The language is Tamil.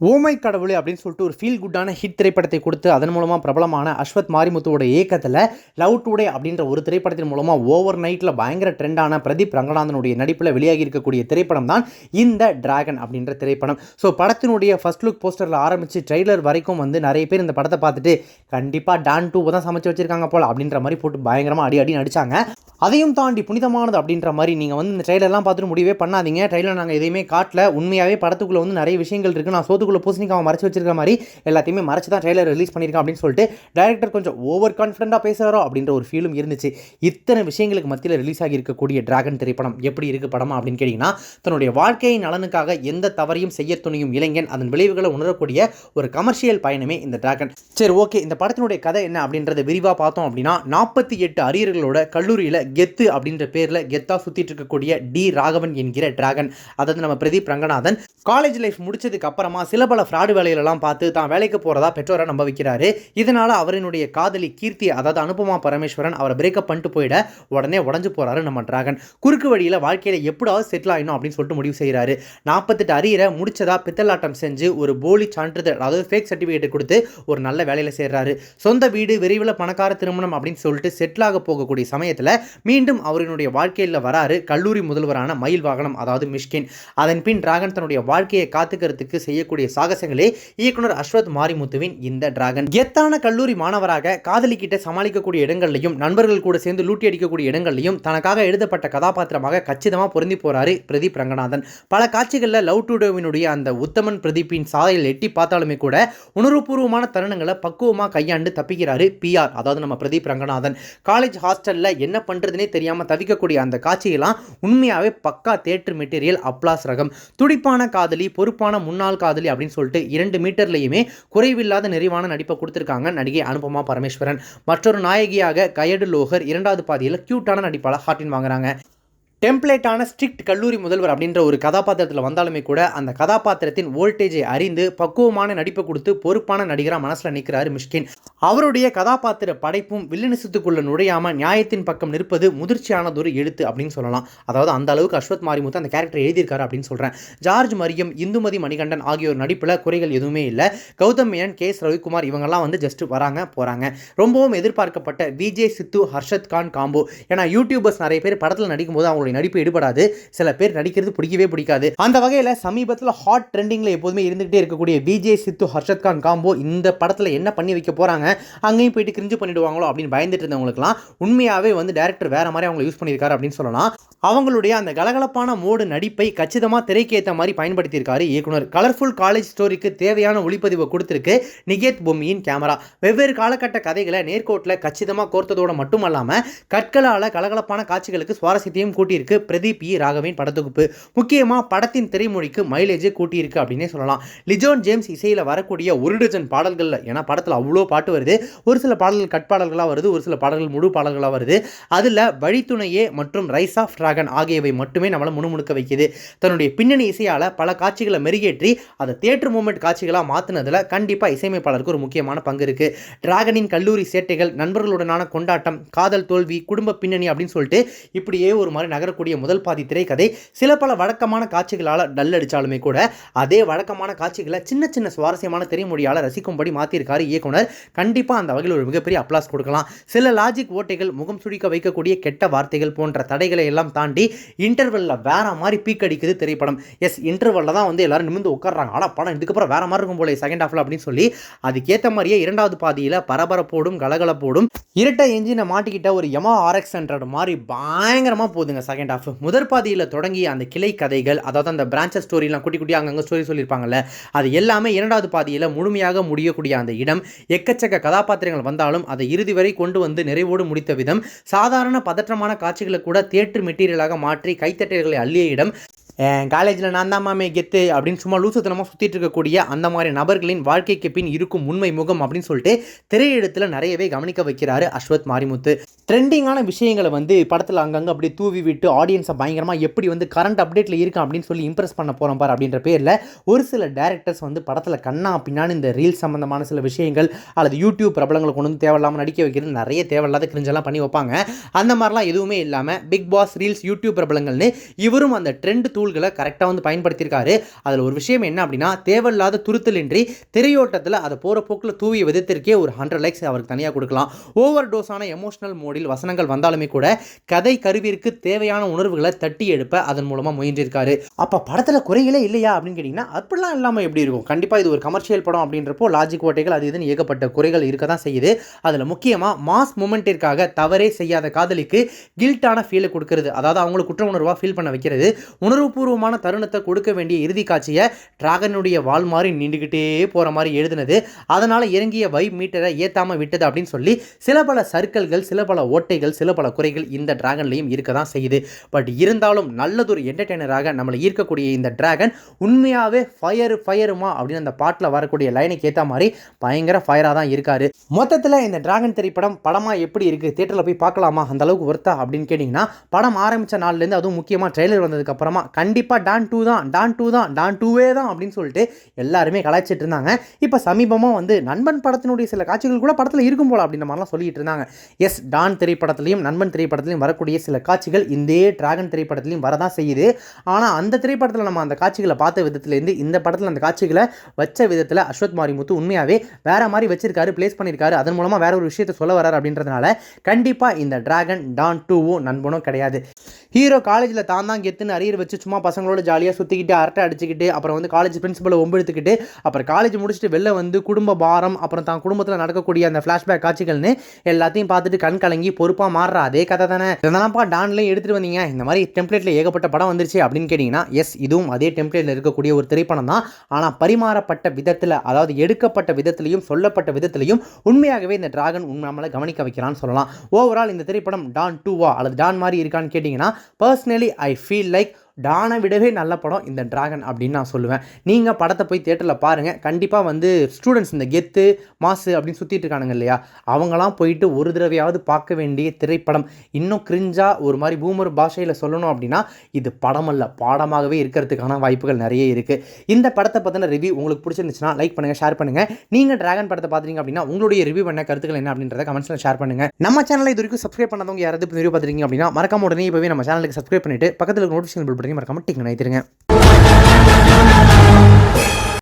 ஓமை கடவுளே அப்படின்னு சொல்லிட்டு ஒரு ஃபீல் குட்டான ஹிட் திரைப்படத்தை கொடுத்து அதன் மூலமாக பிரபலமான அஸ்வத் மாரிமுத்துவோட இயக்கத்தில் லவ் டுடே அப்படின்ற ஒரு திரைப்படத்தின் மூலமாக ஓவர் நைட்டில் பயங்கர ட்ரெண்டான பிரதீப் ரங்கநாதனுடைய நடிப்பில் வெளியாகி இருக்கக்கூடிய திரைப்படம் தான் இந்த டிராகன் அப்படின்ற திரைப்படம். ஸோ படத்தினுடைய ஃபர்ஸ்ட் லுக் போஸ்டரில் ஆரம்பித்து ட்ரெய்லர் வரைக்கும் வந்து நிறைய பேர் இந்த படத்தை பார்த்துட்டு கண்டிப்பாக டான் டூ தான் சமைச்சு வச்சிருக்காங்க போல் அப்படின்ற மாதிரி போட்டு பயங்கரமாக அடி அடி நடித்தாங்க அதையும் தாண்டி புனிதமானது அப்படின்ற மாதிரி நீங்கள் வந்து இந்த ட்ரெய்லர்லாம் பார்த்துட்டு முடிவே பண்ணாதீங்க. ட்ரெய்லர் நாங்கள் எதையுமே காட்டல. உண்மையாகவே படத்துக்குள்ளே வந்து நிறைய விஷயங்கள் இருக்குது நான் வீட்டுக்குள்ளே பூசணிக்கு அவன் மறைச்சு வச்சிருக்க மாதிரி எல்லாத்தையுமே மறைச்சு தான் ட்ரெய்லர் ரிலீஸ் பண்ணியிருக்கான் அப்படின்னு சொல்லிட்டு டேரக்டர் கொஞ்சம் ஓவர் கான்ஃபிடண்ட்டாக பேசுகிறாரோ அப்படின்ற ஒரு ஃபீலும் இருந்துச்சு. இத்தனை விஷயங்களுக்கு மத்தியில் ரிலீஸ் ஆகி இருக்கக்கூடிய டிராகன் திரைப்படம் எப்படி இருக்குது படமா அப்படின்னு கேட்டிங்கன்னா தன்னுடைய வாழ்க்கையின் நலனுக்காக எந்த தவறையும் செய்ய துணியும் இளைஞன் அதன் விளைவுகளை உணரக்கூடிய ஒரு கமர்ஷியல் பயணமே இந்த டிராகன் சரி ஓகே இந்த படத்தினுடைய கதை என்ன அப்படின்றத விரிவாக பார்த்தோம் அப்படின்னா நாற்பத்தி எட்டு அரியர்களோட கல்லூரியில் கெத்து அப்படின்ற பேரில் கெத்தாக சுற்றிட்டு இருக்கக்கூடிய டி ராகவன் என்கிற டிராகன் அதாவது நம்ம பிரதீப் ரங்கநாதன். காலேஜ் லைஃப் முடிச்சதுக்கு அப்புறமா சில பல ஃப்ராடு வேலையிலலாம் பார்த்து தான் வேலைக்கு போகிறதா பெற்றோரை நம்ப வைக்கிறாரு. இதனால் அவரினுடைய காதலி கீர்த்தி அதாவது அனுபமா பரமேஸ்வரன் அவரை பிரேக்கப் பண்ணிட்டு போயிட உடனே உடஞ்சு போகிறாரு நம்ம டிராகன். குறுக்கு வழியில் வாழ்க்கையில் எப்படாவது செட்டில் ஆகணும் அப்படின்னு சொல்லிட்டு முடிவு செய்கிறாரு நாற்பத்தெட்டு அரியரை முடிச்சதா பித்தலாட்டம் செஞ்சு ஒரு போலி சான்றிதழ் அதாவது ஃபேக் சர்டிஃபிகேட் கொடுத்து ஒரு நல்ல வேலையில் சேர்றாரு. சொந்த வீடு விரைவில் பணக்கார திருமணம் அப்படின்னு சொல்லிட்டு செட்டில் ஆக போகக்கூடிய சமயத்தில் மீண்டும் அவரினுடைய வாழ்க்கையில் வராரு கல்லூரி முதல்வரான மயில் வாகனம் அதாவது மிஷ்கின். அதன் பின் டிராகன் தன்னுடைய வாழ்க்கையை காத்துக்கிறதுக்கு செய்யக்கூடிய சாகசங்களே. இயக்குனர் அஸ்வத் மாரிமுத்துவின் இந்த டிராகன். கெத்தான கல்லூரி மாணவராக காதலிக்கிட்ட சமாளிக்கக்கூடிய இடங்கள்லையும் நண்பர்கள் கூட சேர்ந்து லூட்டி அடிக்கக்கூடிய இடங்கள்லையும் தனக்காக எழுதப்பட்ட கதாபாத்திரமாக கச்சிதமாக பொருந்தி போறாரு பிரதீப் ரங்கநாதன். பல காட்சிகளில் லவ் டுடோவினுடைய அந்த உத்தமன் பிரதீப்பின் சாதையில் எட்டி பார்த்தாலுமே கூட உணர்வுபூர்வமான தருணங்களை பக்குவமாக கையாண்டு தப்பிக்கிறாரு பிஆர் அதாவது நம்ம பிரதீப் ரங்கநாதன். காலேஜ் ஹாஸ்டலில் என்ன பண்ணுறதுனே தெரியாமல் தவிக்கக்கூடிய அந்த காட்சியெல்லாம் உண்மையாகவே பக்கா தேட்டர் மெட்டீரியல் அப்ளாஸ் ரகம். துடிப்பான காதலி பொறுப்பான முன்னாள் காதலி அப்படின்னு சொல்லிட்டு இரண்டு மீட்டர்லையுமே குறைவில்லாத நிறைவான நடிப்பை கொடுத்துருக்காங்க நடிகை அனுபமா பரமேஸ்வரன். மற்றொரு நாயகியாக கயடு லோகர் இரண்டாவது பாதியில் க்யூட்டான நடிப்பால் ஹாட்டின் வாங்குறாங்க. டெம்ப்ளேட்டான ஸ்ட்ரிக்ட் கல்லூரி முதல்வர் அப்படின்ற ஒரு கதாபாத்திரத்தில் வந்தாலுமே கூட அந்த கதாபாத்திரத்தின் வோல்டேஜை அறிந்து பக்குவமான நடிப்பை கொடுத்து பொறுப்பான நடிகராக மனசில் நிற்கிறாரு மிஷ்கின். அவருடைய கதாபாத்திர படைப்பும் வில்லனிசத்துக்குள்ள நுழையாமல் நியாயத்தின் பக்கம் நிற்பது முதிர்ச்சியானதொரு எழுத்து அப்படின்னு சொல்லலாம். அதாவது அந்த அளவுக்கு அஸ்வத் மாரிமுத்து அந்த கேரக்டர் எழுதியிருக்காரு அப்படின்னு சொல்கிறேன் ஜார்ஜ் மரியம் இந்துமதி மணிகண்டன் ஆகியோர் நடிப்பில் குறைகள் எதுவுமே இல்லை. கௌதம் மேனன் கே எஸ் ரவிக்குமார் இவங்கெல்லாம் வந்து ஜஸ்ட் வராங்க போகிறாங்க ரொம்பவும் எதிர்பார்க்கப்பட்ட விஜய் சித்து ஹர்ஷத் கான் காம்போ. ஏன்னா யூடியூபர்ஸ் நிறைய பேர் படத்தில் நடிக்கும்போது அவங்களுடைய நடிப்பு எடுபடாது. சில பேர் நடிக்கிறது பிடிக்கவே பிடிக்காது. அந்த வகையில் சமீபத்தில் ஹாட் ட்ரெண்டிங்கில் எப்போதுமே இருந்துகிட்டே இருக்கக்கூடிய விஜய் சித்து ஹர்ஷத் கான் காம்போ இந்த படத்தில் என்ன பண்ணி வைக்க போகிறாங்க அங்கேயும் போயிட்டு கிரிஞ்சு பண்ணிடுவாங்களோ அப்படின்னு பயந்துட்டு இருந்தவங்களுக்குலாம் உண்மையாகவே வந்து டேரக்டர் வேற மாதிரி அவங்களை யூஸ் பண்ணியிருக்காரு அப்படின்னு சொல்லலாம். அவங்களுடைய அந்த கலகலப்பான மோடு நடிப்பை கச்சிதமாக திரைக்கு ஏற்ற மாதிரி பயன்படுத்தியிருக்காரு இயக்குனர். கலர்ஃபுல் காலேஜ் ஸ்டோரிக்கு தேவையான ஒளிப்பதிவை கொடுத்துருக்கு நிகேத் பொம்மியின் கேமரா வெவ்வேறு காலகட்ட கதைகளை நேர்கோட்டில் கச்சிதமாக கோர்த்ததோடு மட்டுமல்லாமல் கற்களால் கலகலப்பான காட்சிகளுக்கு சுவாரஸ்யத்தையும் கூட்டியிருக்கு பிரதீப் இ. ராகவின் படத்தொகுப்பு. முக்கியமாக படத்தின் திரைமொழிக்கு மைலேஜ் கூட்டியிருக்கு அப்படின்னே சொல்லலாம். லிஜோன் ஜேம்ஸ் இசையில் வரக்கூடிய ஒரு டஜன் பாடல்களில் ஏன்னா படத்தில் அவ்வளோ பாட்டு வருது. ஒரு சில பாடல்கள் கட் பாடல்களாக வருது ஒரு சில பாடல்கள் முழு பாடல்களாக வருது. அதில் வழித்துணையே மற்றும் ரைஸ் ஆஃப் டிராகன் ஆகியவை மட்டுமே நம்மளை முணுமுணுக்க வைக்குது. தன்னுடைய பின்னணி இசையால் பல காட்சிகளை மெருகேற்றி அதை தியேட்டர் மூமெண்ட் காட்சிகளாக மாற்றினதில் கண்டிப்பாக இசையமைப்பாளருக்கு ஒரு முக்கியமான பங்கு இருக்குது டிராகனின் கல்லூரி சேட்டைகள் நண்பர்களுடனான கொண்டாட்டம் காதல் தோல்வி குடும்ப பின்னணி அப்படின்னு சொல்லிட்டு இப்படியே ஒரு மாதிரி நகர வரக்கூடிய முதல் பாதி திரைக்கதை சில பல வழக்கமான காட்சிகளால் டல் அடித்தாலுமே கூட அதே வழக்கமான காட்சிகளை சின்ன சின்ன சுவாரஸ்யமான திரைமொழியால் ரசிக்கும்படி மாற்றியிருக்காரு இயக்குனர். கண்டிப்பாக அந்த வகையில் ஒரு மிகப்பெரிய அப்ளாஸ் கொடுக்கலாம். சில லாஜிக் ஓட்டைகள் முகம் சுழிக்க வைக்கக்கூடிய கெட்ட வார்த்தைகள் போன்ற தடைகளை எல்லாம் தாண்டி இன்டர்வெல்ல வேற மாதிரி பீக் அடிக்குது திரைப்படம். எஸ் இன்டர்வெல்ல தான் வந்து எல்லாரும் நிமிந்து உட்காடுறாங்க ஆனால் படம் இதுக்கப்புறம் வேற மாதிரி இருக்கும் போல செகண்ட் ஹாஃப்ல அப்படின்னு சொல்லி அதுக்கேற்ற மாதிரியே இரண்டாவது பாதியில் பரபரப்போடும் கலகலப்போடும் இரட்டை எஞ்சினை மாட்டிக்கிட்ட ஒரு யமா ஆர்எக்ஸ் ஹண்ட்ரட் மாதிரி பயங்கரமாக போகுதுங்க செகண்ட் ஆஃப் முதற் பாதியில் தொடங்கிய அந்த கிளை கதைகள் அதாவது அந்த பிரான்ச்சஸ் ஸ்டோரிலாம் குட்டி குட்டி அங்கங்கே ஸ்டோரி சொல்லியிருப்பாங்கல்ல அது எல்லாமே இரண்டாவது பாதியில் முழுமையாக முடியக்கூடிய அந்த இடம். எக்கச்சக்க கதாபாத்திரங்கள் வந்தாலும் அதை இறுதி வரை கொண்டு வந்து நிறைவோடு முடித்த விதம் சாதாரண பதற்றமான காட்சிகளை கூட தியேட்டர் மெட்டீரியலாக மாற்றி கைத்தட்டல்களை அள்ளிய இடம். காலேஜில் நான் தான் மாமே கெத்து அப்படின்னு சும்மா லூசுத்தனமாக சுற்றிட்டு இருக்கக்கூடிய அந்த மாதிரி நபர்களின் வாழ்க்கைக்கு பின் இருக்கும் உண்மை முகம் அப்படின்னு சொல்லிட்டு திரையிடத்தில் நிறையவே கவனிக்க வைக்கிறாரு அஸ்வத் மாரிமுத்து. ட்ரெண்டிங்கான விஷயங்களை வந்து படத்தில் அங்கங்கே அப்படியே தூவி விட்டு ஆடியன்ஸை பயங்கரமாக எப்படி வந்து கரண்ட் அப்டேட்டில் இருக்கும் அப்படின்னு சொல்லி இம்ப்ரெஸ் பண்ண போகிறோம் பார் அப்படின்ற பேரில் ஒரு சில டேரக்டர்ஸ் வந்து படத்தில் கண்ணா பின்னான்னு இந்த ரீல்ஸ் சம்மந்தமான சில விஷயங்கள் அல்லது யூடியூப் பிரபலங்களை கொண்டு வந்து தேவையில்லாமல் நடிக்க வைக்கிறது நிறைய தேவையில்லாத கிரிஞ்செல்லாம் பண்ணி வைப்பாங்க. அந்த மாதிரிலாம் எதுவுமே இல்லாமல் பிக் பாஸ் ரீல்ஸ் யூடியூப் பிரபலங்கள்னு இவரும் அந்த ட்ரெண்ட் டூல்களை கரெக்டாக வந்து பயன்படுத்தியிருக்காரு. அதில் ஒரு விஷயம் என்ன அப்படின்னா தேவையில்லாத துருத்தலின்றி திரையோட்டத்தில் அதை போகிற போக்கில் தூவிய விதத்திற்கே ஒரு ஹண்ட்ரட் லைக்ஸ் அவருக்கு தனியாக கொடுக்கலாம். ஓவர் டோஸான எமோஷனல் மோடில் வசனங்கள் வந்தாலுமே கூட கதை கருவிற்கு தேவையான உணர்வுகளை தட்டி எழுப்ப அதன் மூலமாக முயன்றிருக்காரு. அப்போ படத்தில் குறைகளே இல்லையா அப்படின்னு கேட்டிங்கன்னா அப்படிலாம் இல்லாமல் எப்படி இருக்கும்? கண்டிப்பாக இது ஒரு கமர்ஷியல் படம் அப்படின்றப்போ லாஜிக் ஓட்டைகள் அது இதுன்னு ஏகப்பட்ட குறைகள் இருக்க தான் செய்யுது. அதில் முக்கியமாக மாஸ் மூமெண்ட்டிற்காக தவறே செய்யாத காதலிக்கு கில்ட்டான ஃபீலை கொடுக்கறது. அதாவது அவங்களுக்கு குற்ற உணர்வாக ஃபீல் பண்ண வைக்கிறது. உணர்வுபூர்வமான தருணத்தை கொடுக்க வேண்டிய இறுதி காட்சியை டிராகனுடைய வால் மாதிரி நீண்டுக்கிட்டே போகிற மாதிரி எழுதினது. அதனால் இறங்கிய வைப் மீட்டரை ஏற்றாமல் விட்டது அப்படின்னு சொல்லி சில பல சர்க்கிள்கள் சில பல ஓட்டைகள் சில பல குறைகள் இந்த டிராகன்லையும் இருக்க தான் செய்யுது. பட் இருந்தாலும் நல்லதொரு என்டர்டெய்னராக நம்மளை ஈர்க்கக்கூடிய இந்த டிராகன் உண்மையாகவே ஃபயர் ஃபயருமா அப்படின்னு அந்த பாட்டில் வரக்கூடிய லைனுக்கு ஏற்ற மாதிரி பயங்கர ஃபயராக தான் இருக்காரு. மொத்தத்தில் இந்த டிராகன் திரைப்படம் படமாக எப்படி இருக்குது தேட்டரில் போய் பார்க்கலாமா? அந்த அளவுக்கு ஒர்த்தா அப்படின்னு கேட்டிங்கன்னா படம் ஆரம்பித்த நாள்லேருந்து அதுவும் முக்கியமாக ட்ரெய்லர் வந்ததுக்கப்புறமா கண்டிப்பாக டான் டூ தான் டான் டூ தான் டான் டூவே தான் அப்படின்னு சொல்லிட்டு எல்லாருமே கலாய்ச்சிட்டு இருந்தாங்க. இப்போ சமீபமாக வந்து நண்பன் படத்தினுடைய சில காட்சிகள் கூட படத்தில் இருக்கும் போல அப்படின்ற மாதிரிலாம் சொல்லிட்டு இருந்தாங்க. எஸ் டான் திரைப்படத்திலையும் நண்பன் திரைப்படத்திலையும் வரக்கூடிய சில காட்சிகள் இந்தே டிராகன் திரைப்படத்திலையும் வரதான் செய்யுது. ஆனால் அந்த திரைப்படத்தில் நம்ம அந்த காட்சிகளை பார்த்த விதத்துலேருந்து இந்த படத்தில் அந்த காட்சிகளை வச்ச விதத்தில் அஸ்வத் மாரிமுத்து உண்மையாகவே வேற மாதிரி வச்சிருக்காரு ப்ளேஸ் பண்ணியிருக்காரு அதன் மூலமாக வேற ஒரு விஷயத்தை சொல்ல வராரு அப்படின்றதுனால கண்டிப்பாக இந்த டிராகன் டான் டூவும் நண்பனும் கிடையாது. ஹீரோ காலேஜில் தான் தான் கெத்துன்னு அரியர் வச்சு சும்மா பசங்களோட ஜாலியாக சுற்றிக்கிட்டு அரட்டை அடிச்சுக்கிட்டு அப்புறம் வந்து காலேஜ் பிரின்ஸிபலை ஒம்பெடுத்துக்கிட்டு அப்புறம் காலேஜ் முடிச்சுட்டு வெளில வந்து குடும்ப பாரம் அப்புறம் தான் குடும்பத்தில் நடக்கக்கூடிய அந்த ஃப்ளாஷ்பேக் காட்சிகள்னு எல்லாத்தையும் பார்த்துட்டு கண் கலங்கி பொறுப்பாக மாறுற அதே கதை தானே. இதெல்லாம்ப்பா டான்லையும் எடுத்துகிட்டு வந்தீங்க. இந்த மாதிரி டெம்ப்ளேட்டில் ஏகப்பட்ட படம் வந்துருச்சு அப்படின்னு கேட்டிங்கன்னா எஸ் இதுவும் அதே டெம்ப்ளேட்டில் இருக்கக்கூடிய ஒரு திரைப்படம் தான். ஆனால் பரிமாறப்பட்ட விதத்தில் அதாவது எடுக்கப்பட்ட விதத்திலையும் சொல்லப்பட்ட விதத்திலையும் உண்மையாகவே இந்த டிராகன் நம்மளை கவனிக்க வைக்கிறான்னு சொல்லலாம். ஓவரால் இந்த திரைப்படம் டான் டூவா அல்லது டான் மாதிரி இருக்கான்னு கேட்டிங்கன்னா பர்சனலி ஐ ஃபீல் லைக் டானை விடவே நல்ல படம் இந்த டிராகன் அப்படின்னு நான் சொல்லுவேன். நீங்கள் படத்தை போய் தேட்டரில் பாருங்கள் கண்டிப்பாக வந்து ஸ்டூடெண்ட்ஸ் இந்த கெத்து மாசு அப்படின்னு சுற்றிட்டு இருக்கானுங்க இல்லையா? அவங்களாம் போயிட்டு ஒரு தடவையாவது பார்க்க வேண்டிய திரைப்படம். இன்னும் கிரிஞ்சாக ஒரு மாதிரி பூமர் பாஷையில் சொல்லணும் அப்படின்னா இது படம் அல்ல பாடமாகவே இருக்கிறதுக்கான வாய்ப்புகள் நிறைய இருக்குது இந்த படத்தை பற்றின ரிவ்யூ உங்களுக்கு பிடிச்சிருந்துச்சுன்னா லைக் பண்ணுங்கள் ஷேர் பண்ணுங்கள் நீங்கள் ட்ராகன் படத்தை பார்த்தீங்க அப்படின்னா உங்களுடைய ரிவ்யூ பண்ண கருத்துக்கள் என்ன அப்படின்றத கமெண்ட்ஸில் ஷேர் பண்ணுங்கள் நம்ம சேனலை இது வரைக்கும் சப்ஸ்கிரைப் பண்ணாதவங்க யாராவது ரிவ்யூ பார்த்துருக்கீங்க அப்படின்னா மறக்காம உடனே இப்போவே நம்ம சேனலுக்கு சப்ஸ்கிரைப் பண்ணிட்டு பக்கத்தில் நோட்டிஃபிகேஷன் பில் பண்ணி மறக்காம டிக் நினைத்திருங்க.